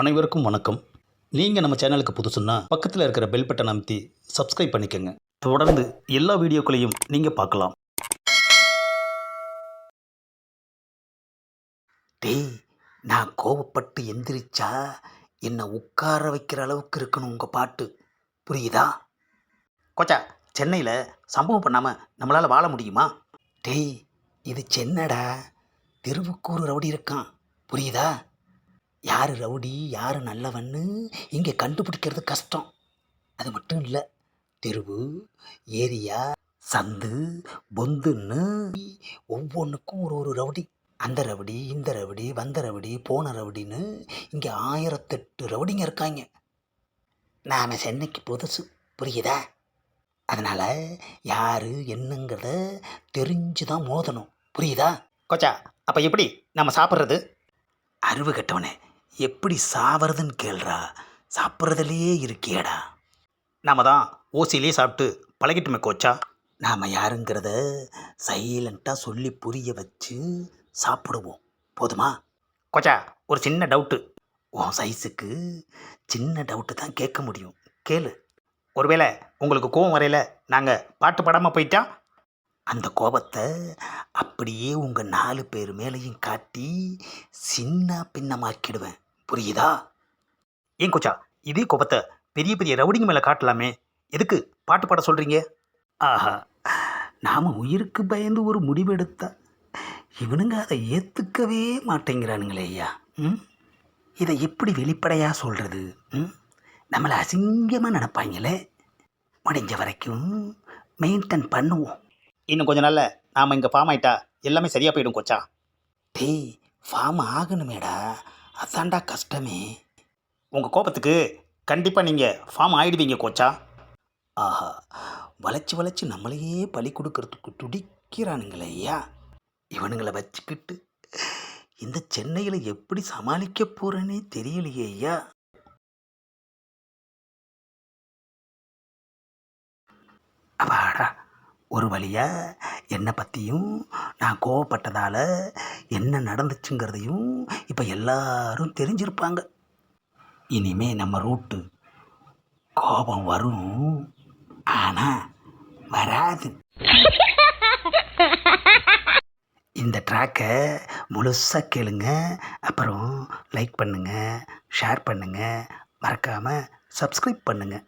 அனைவருக்கும் வணக்கம். நீங்கள் நம்ம சேனலுக்கு புதுசுன்னா பக்கத்தில் இருக்கிற பெல் பட்டன் அமைத்தி சப்ஸ்கிரைப் பண்ணிக்கோங்க. தொடர்ந்து எல்லா வீடியோக்களையும் நீங்கள் பார்க்கலாம். டேய் நான் கோவப்பட்டு எந்திரிச்சா என்னை உட்கார வைக்கிற அளவுக்கு இருக்கணும் உங்கள் பாட்டு. புரியுதா? கொச்சா சென்னையில் சம்பவம் பண்ணாமல் நம்மளால் வாழ முடியுமா? டேய் இது சென்னடா. தெருவுக்கு ஒரு ரவுடி இருக்கான். புரியுதா? யார் ரவுடி யார் நல்லவன்னு இங்கே கண்டுபிடிக்கிறது கஷ்டம். அது மட்டும் இல்லை தெருவு ஏரியா சந்து பொந்துன்னு ஒவ்வொன்றுக்கும் ஒரு ஒரு ரவுடி. அந்த ரவுடி இந்த ரவுடி வந்த ரவுடி போன ரவுடின்னு இங்கே ஆயிரத்தெட்டு ரவுடிங்க இருக்காங்க. நாம் சென்னைக்கு புதுசு புரியுதா? அதனால் யார் என்னங்கிறத தெரிஞ்சு தான் மோதணும். புரியுதா? கொச்சா அப்போ எப்படி நம்ம சாப்பிட்றது? அறிவு கெட்டவனே எப்படி சாவறதுன்னு கேள்றா. சாப்பிட்றதுலையே இருக்கியடா. நாம தான் ஓசிலே சாப்பிட்டு பழகிட்டுமே கோச்சா. நாம் யாருங்கிறத சைலண்ட்டாக சொல்லி புரிய வச்சு சாப்பிடுவோம். போதுமா? கொச்சா ஒரு சின்ன டவுட்டு. உன் சைஸுக்கு சின்ன டவுட்டு தான் கேட்க முடியும். கேளு. ஒருவேளை உங்களுக்கு கோவம் வரையில் நாங்கள் பாட்டு பாடாமல் போயிட்டா? அந்த கோபத்தை அப்படியே உங்கள் நாலு பேர் மேலேயும் காட்டி சின்ன பின்னமாக்கிடுவேன். புரியுதா? ஏன் கொச்சா இதே கோபத்தை பெரிய பெரிய ரவுடிங்க மேலே காட்டலாமே. எதுக்கு பாட்டு பாட சொல்கிறீங்க ஆஹா நாம் உயிருக்கு பயந்து ஒரு முடிவெடுத்தா இவனுங்க அதை ஏற்றுக்கவே மாட்டேங்கிறானுங்களே ஐயா. ம்? இதை எப்படி வெளிப்படையாக சொல்கிறது ம்? நம்மளை அசிங்கமாக நினப்பாங்களே. முடிஞ்ச வரைக்கும் மெயின்டைன் பண்ணுவோம். இன்னும் கொஞ்ச நாளில் நாம் இங்கே ஃபார்ம் ஆகிட்டா எல்லாமே சரியாக போயிடும் கொச்சா. டேய் ஃபார்ம் ஆகணுமேடா. அதாண்டா கஷ்டமே. உங்கள் கோபத்துக்கு கண்டிப்பாக நீங்கள் ஃபார்ம் ஆகிடுவீங்க கோச்சா. ஆஹா வளைச்சி வளைச்சி நம்மளையே பலி கொடுக்கறதுக்கு துடிக்கிறானுங்களே ஐயா. இவனுங்களை வச்சுக்கிட்டு இந்த சென்னையில் எப்படி சமாளிக்க போகிறேனே தெரியலையே ஐயா. அப்பாடா ஒரு வழியா என்னை பற்றியும் நான் கோவப்பட்டதால் என்ன நடந்துச்சுங்கிறதையும் இப்போ எல்லாரும் தெரிஞ்சிருப்பாங்க. இனிமே நம்ம ரூட்டு கோபம் வரும். ஆனால் வராது. இந்த ட்ராக்கை முழுசாக கேளுங்க. அப்புறம் லைக் பண்ணுங்கள் ஷேர் பண்ணுங்கள் மறக்காமல் சப்ஸ்கிரைப் பண்ணுங்கள்